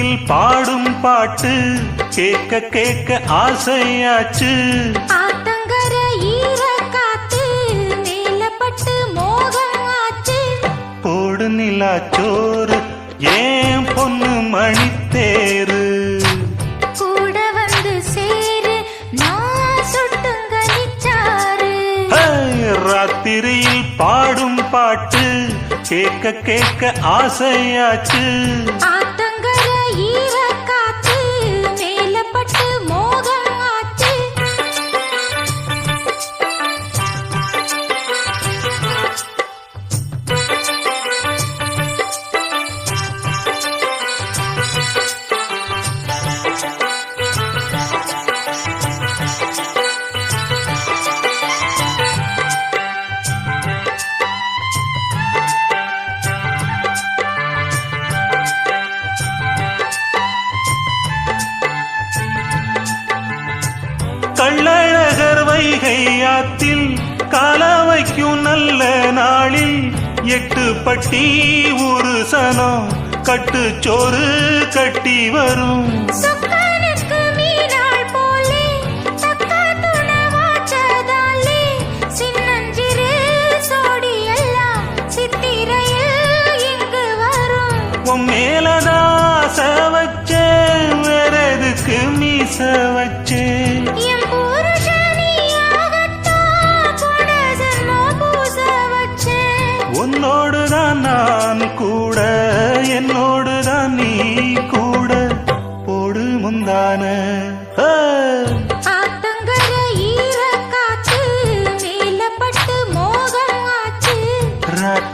ராத்திரியில் பாடும் பாட்டு கேட்க கேட்க ஆசையாச்சு. போடு நிலா சோறு ஏன் பொண்ணு மணித்தேரு கூட வந்து சேரு ராத்திரியில் பாடும் பாட்டு கேட்க கேட்க ஆசையாச்சு. பட்டி ஒரு சனம் கட்டு சோறு கட்டி வரும்.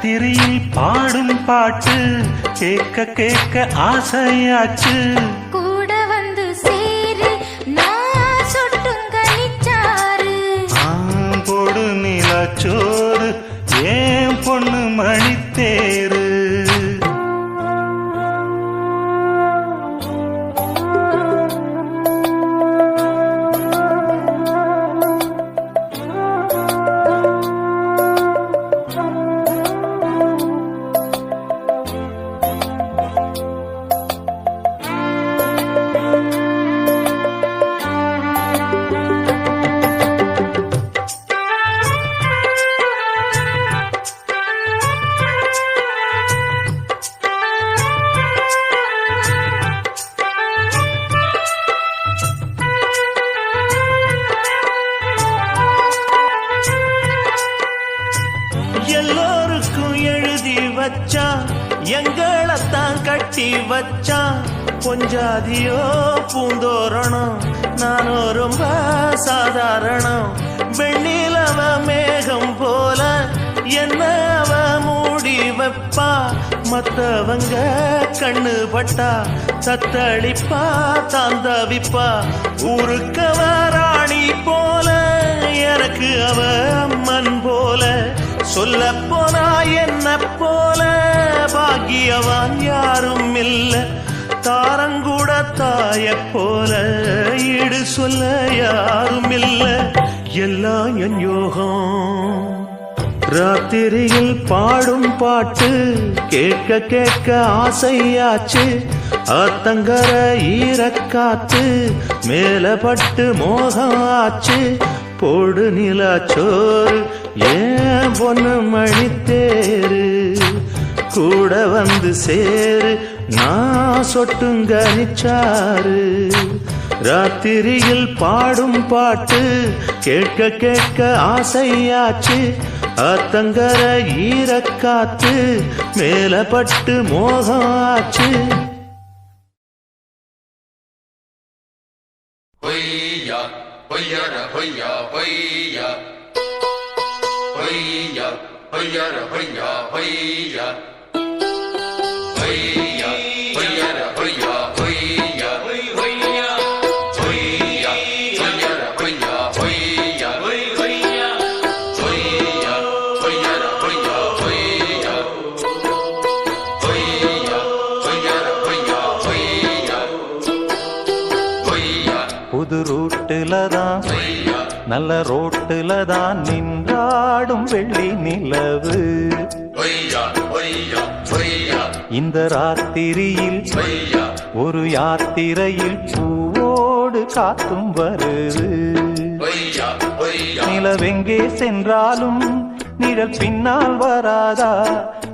ராத்திரியில் பாடும் பாட்டு கேட்க கேட்க ஆசையாச்சு. மேகம் போல என்ன அவ மூடி வைப்பா. மத்தவங்க கண்ணு பட்டா தத்தளிப்பா தாந்தவிப்பா. ஊருக்கவ ராணி போல எனக்கு அவ அம்மன் போல. சொல்ல போனா என்ன போல பாக்கியவான் யாரும் இல்ல. தாரங்கூட தாய போல ஈடு சொல்ல யாரும் இல்லை. எல்லாம் என் யோகம். ராத்திரியில் பாடும் பாட்டு கேட்க கேட்க ஆசையாச்சு. ஆத்தங்கர ஈரக்காத்து மேல பட்டு மோகம் ஆச்சு போடு நிலா சோறு ஏன் பொண்ணு மணித்தேரு கூட வந்து சேரு நான் சொட்டுங்க நிச்சாரு. ராத்திரியில் பாடும் பாட்டு கேட்க கேட்க ஆசையாச்சு. அத்தங்கர ஈரக்காத்து மேல பட்டு மோகம் ஆச்சு பொய்யா ஹொய்யர பொய்யா பொய்யா. பொய்யா ஹொய்யர பொய்யா பொய்யா. ஹொய்யா நல்ல ரோட்டுல தான் நின்றாடும் வெள்ளி நிலவு. இந்த ராத்திரியில் ஒரு யாத்திரையில் பூவோடு காத்தும் வருது. நிலவெங்கே சென்றாலும் நிழல் பின்னால் வராதா?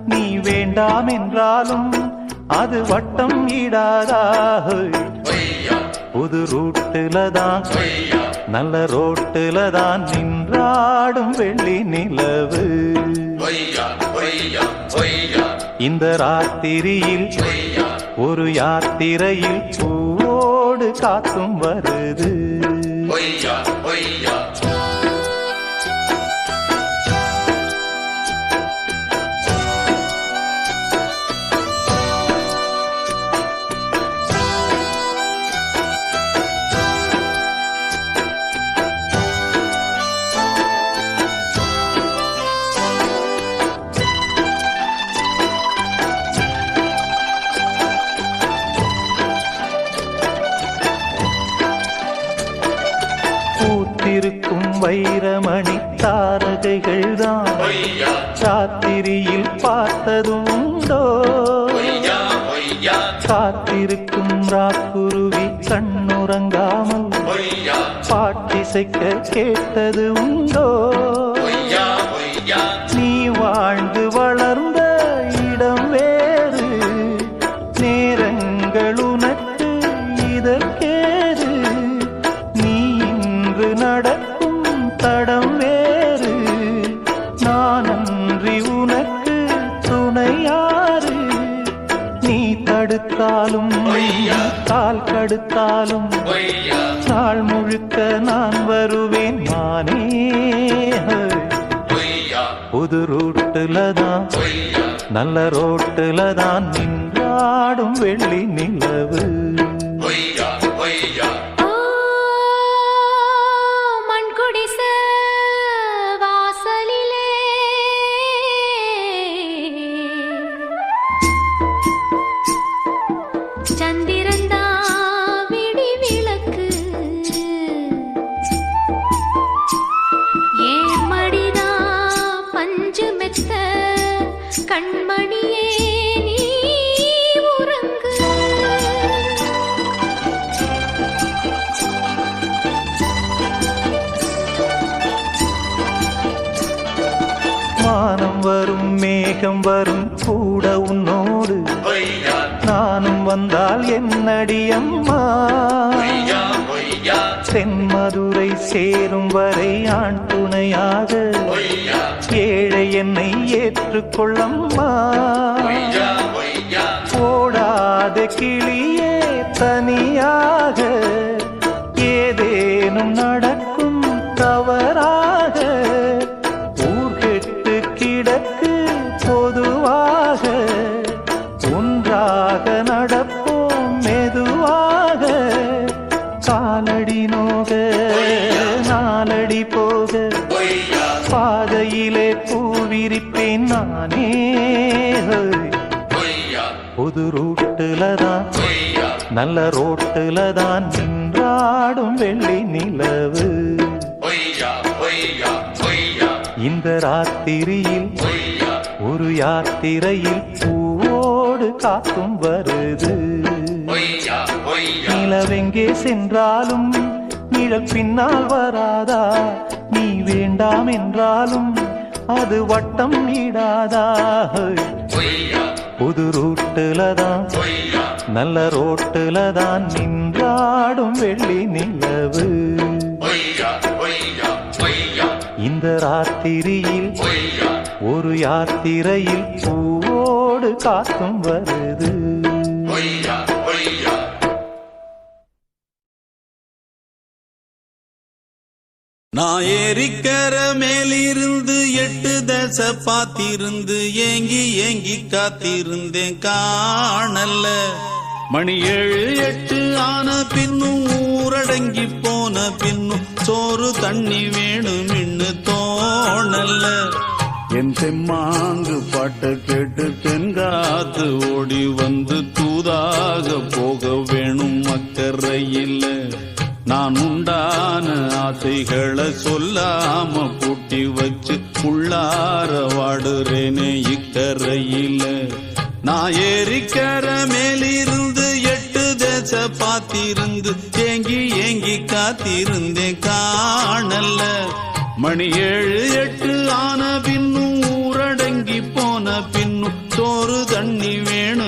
நீ வேண்டாம் என்றாலும் அது வட்டம் ஈடாதா ஒய்யா புது ரூட்டுல தான் நல்ல ரோட்டுல தான் நின்றாடும் வெள்ளி நிலவு. இந்த ராத்திரியில் ஒரு யாத்திரையில் பூவோடு காத்தும் வருது. காத்திருக்கும் ராக்குருவி கண்ணுறங்காமல் பாட்டிசைக்க கேட்டது உண்டோ? கால் கடுத்தாலும் நாள் முழுக்க நான் வருவேன் நானே புது ரூட்டுல தான் நல்ல ரோட்டுல தான் நின்றாடும் வெள்ளி நிலவு. வரும் கூட உன்னோடு. நானும் வந்தால் என்னடி அம்மா? தென்மதுரை சேரும் வரை ஆண் துணையாக. ஏழை என்னை ஏற்றுக்கொள்ளம்மா போடாத ஓடாத கிளியே தனியாக. ஏதேனும் நட புது ரூட்டுல தான் நல்ல ரோட்டுல தான் நின்றாடும் வெள்ளி நிலவு. இந்த ராத்திரியில் ஒரு யாத்திரையில் பூவோடு காத்தும் வருது. நிலவெங்கே சென்றாலும் நிழல் பின்னால் வராதா? நீ வேண்டாம் என்றாலும் அது வட்டம் நீடாதா? ஒய்யா புது ரூட்டுல தான் நல்ல ரோட்டுல தான் நின்றாடும் வெள்ளி நிலவு. இந்த ராத்திரியில் ஒரு யாத்திரையில் பூவோடு காத்தும் வருது. நான் ஏரிக்கர மேலிருந்து எட்டு தச பாத்திருந்து ஏங்கி ஏங்கி காத்திருந்தேன் காணல மணி ஏழு எட்டு ஆன பின்னும் ஊரடங்கி போன பின்னும் சோறு தண்ணி வேணும் இன்னு தோணல என் தெம்மாங்கு பாட்ட கேட்டு தென்காத்து ஓடி வந்து தூதாக போக வேணும் அக்கறையில் நான் உண்டான ஆசைகளை சொல்லாம பூட்டி வச்சு உள்ளார வாடுறேனே இக்கரையில. நான் ஏரிக்கர மேலிருந்து எட்டு தேச பாத்திருந்து ஏங்கி ஏங்கி காத்திருந்தேன் காணல மணி ஏழு எட்டு ஆன பின்னும் ஊரடங்கி போன பின்னும் சோறு தண்ணி வேணும்.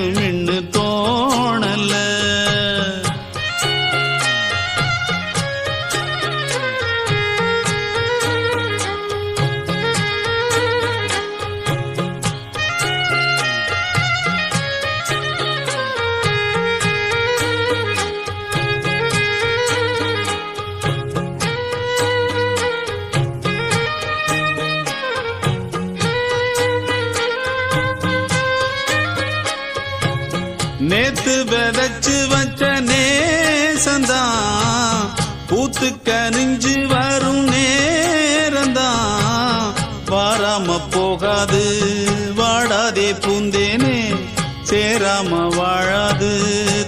விதைச்சு வச்ச நேசந்தான். பூத்து கனிஞ்சு வரும் நேரந்தான். வாராம போகாது வாடாதே பூந்தேனே. சேராம வாழாது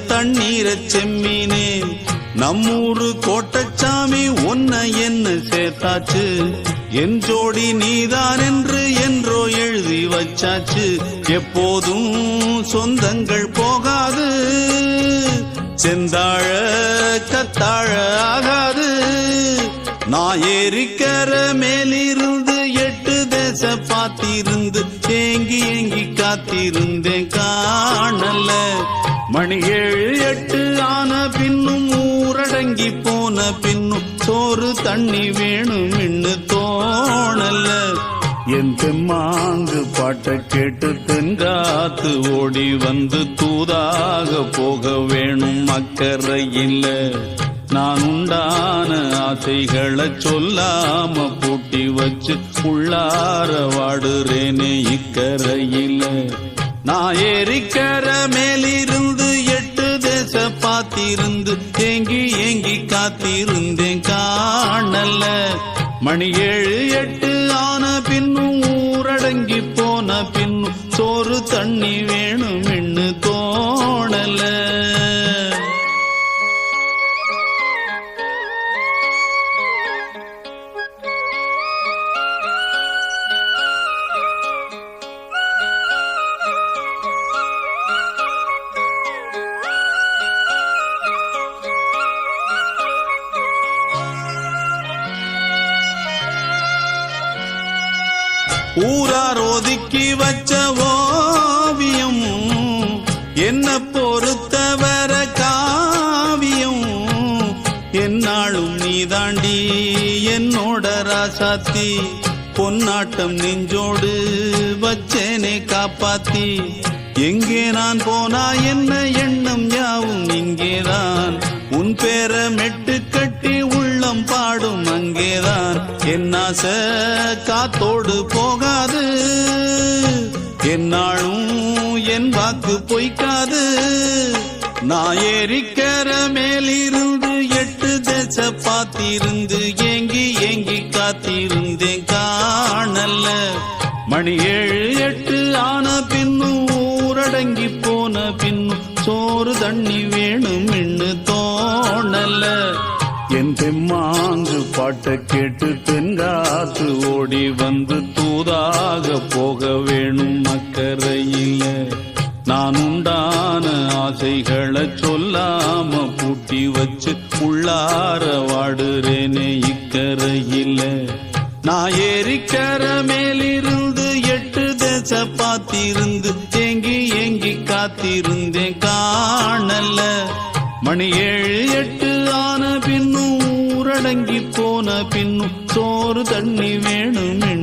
தண்ணீர செம்மீனே. நம்மூரு கோட்டச்சாமி ஒன்ன என்ன சேர்த்தாச்சு? என் ஜோடி நீதான் என்று என்றோ எழுதி வச்சாச்சு. எப்போதும் சொந்தங்கள் போகாது. செந்தாழ கத்தாழ ஆகாது. நான் ஏரிக்கர மேலிருந்து எட்டு தேச பாத்திருந்து ஏங்கி ஏங்கி காத்திருந்தேன் காணல. மணி ஏழு எட்டு ஆன பின்னும் ஊரடங்கி போன பின்னும் சோறு தண்ணி வேணும் இன்னு தோணல. என் தெம்மாங்கு பாட்டை கேட்டு தென்காத்து ஓடி வந்து தூதாக போக வேணும் அக்கறையில் நான் உண்டான ஆசைகளை சொல்லாம பூட்டி வச்சு உள்ளார வாடுறேனே இக்கரையில் நான் ஏறிக்கர மேலிருந்து எட்டு தேச பார்த்திருந்து ஏங்கி ஏங்கி காத்திருந்தேன் காணல மணி ஏழு எட்டு ஊரடங்கி போன பின் சோறு தண்ணி வேணும் இன்னு தோணல. ஊரார் ஒதுக்கி வச்ச ஓவியம் என்ன பொறுத்தவர காவியம். என்னாலும் நீ தாண்டி என்னோட ராசாத்தி பொன்னாட்டம் நெஞ்சோடு வச்சேனே காப்பாத்தி. எங்கே நான் போனா என்ன எண்ணம் யாவும் இங்கேதான். உன் பேர மெட்டு கட்டி உள்ளம் பாடும் அங்கேதான். என் காத்தோடு போகாது. என்னாலும் என் வாக்கு பொய்க்காது. நான் ஏறிக்கிற மேலிருந்து எட்டு தச பாத்திருந்து ஏங்கி ஏங்கி காத்திருந்தேன் காணல்ல. மணி ஏழு எட்டு ஆன பின்னும் ஊரடங்கி போன பின்னும் சோறு தண்ணி வேணும் இன்னு தோணல்ல. என் தெம்மாங்கு பாட்டை கேட்டு தென்காத்து ஓடி வந்து தூதாக போக வேணும் அக்கறையில நான் உண்டான ஆசைகளை சொல்லாம பூட்டி வச்சு உள்ளார வாடுறேனே இக்கரையில் நான் ஏரிக்கர மேலிருந்து எட்டு தேச பாத்திருந்து தேங்கி ஏங்கி காத்திருந்தேன் காணல. மணி ஏழு எட்டு ஆன அடங்கி போன பின்னும் சோறு தண்ணி வேணும்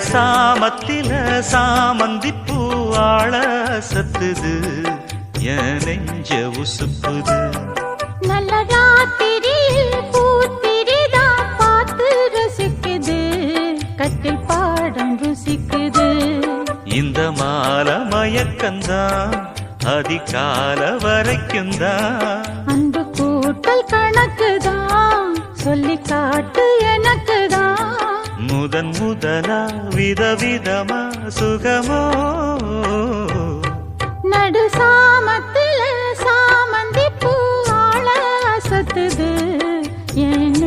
சாமத்தில சாமந்தி பூவாழ சத்துது என் நெஞ்ச உசுப்புது. நல்ல ராத்திரியில் பூத்திரிதா பார்த்து ரசிக்குது கட்டில் பாடம் ருசிக்குது. இந்த மா மயக்கந்தான் அதிகால வரைக்கும் தான் அன்பு கூட்டல் கணக்குதான் சொல்லி காட்டு எனக்குதான் முதன் முதலா விதவிதமா சுகமோ நடு சாமத்துல சாமந்தி பூ ஆள அசத்துது என்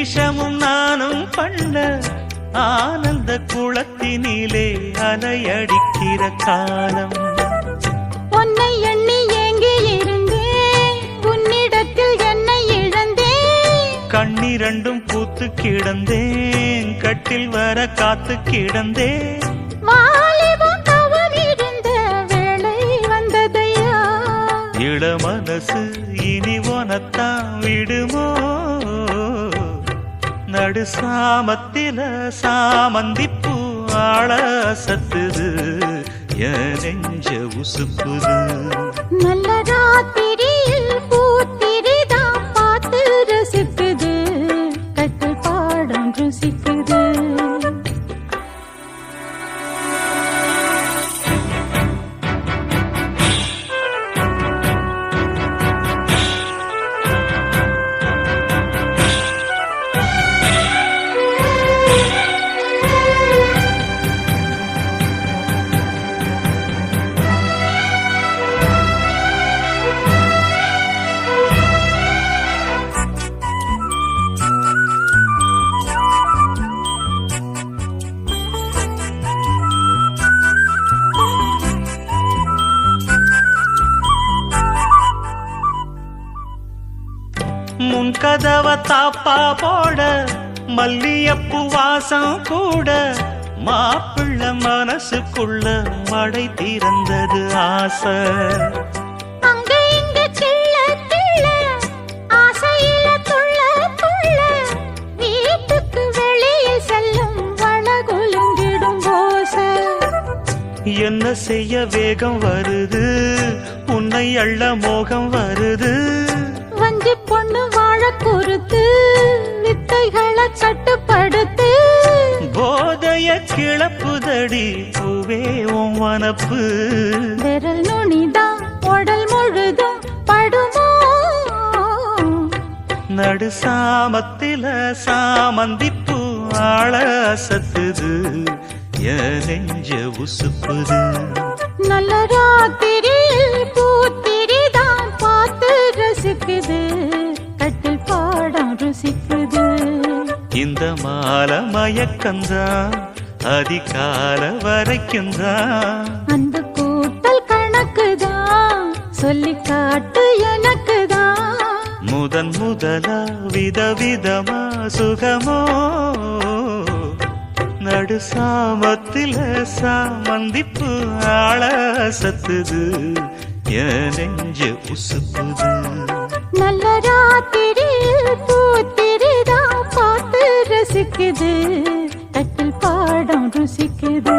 சில்மிஷமும் நானும் பண்ண ஆனந்த குளத்தினிலே அலையடிக்கிற காலம். உன்னை எண்ணி ஏங்கி இருந்தேன் உன்னிடத்தில் என்னை இழந்தேன். கண்ணிரண்டும் பூத்து கிடந்தேன் கட்டில் வர காத்து கிடந்தேன். இருந்த இள மனசு இனி உனத்தான் விடுமோ? நடு சாமத்தில சாமந்திப்பூ ஆள சத்துது என் நெஞ்ச உசுப்புது நல்ல ராத்திரியில் தாப்பா போட மல்லியப்பு வாசம் கூட. மாப்பிள்ள மனசுக்குள்ள மடை திறந்தது ஆசை. என்ன செய்ய வேகம் வருது? உன்னை அள்ள மோகம் வருது? வாழ குறுத்து வித்தைகளை கட்டுப்படுத்து. போதைய கிளப்புதடி பூவே உன் வனப்பு. விரல் நுனிதான் உடல் முழுதும் படுமோ? நடு சாமத்தில சாமந்திப்பூ ஆள சத்துது நெஞ்ச உசுப்புது. நல்ல ராத்திரியில் பூத்திரிதான் பார்த்து ரசிக்குது. பாடம் ருசிக்குது இந்த மால மயக்கந்தான் அதிகால வரைக்கும் தான் அந்த கூட்டல் கணக்குதான் சொல்லி காட்டு எனக்குதான் முதன் முதலா விதவிதமா சுகமோ நடு சாமத்தில சாமந்திப்பு ஆள சத்துது என் நெஞ்ச உசுப்புது நல்ல ராத்திரியில் பூத்திரிதான் பார்த்து ரசிக்குது தட்டில் பாடம் ருசிக்குது.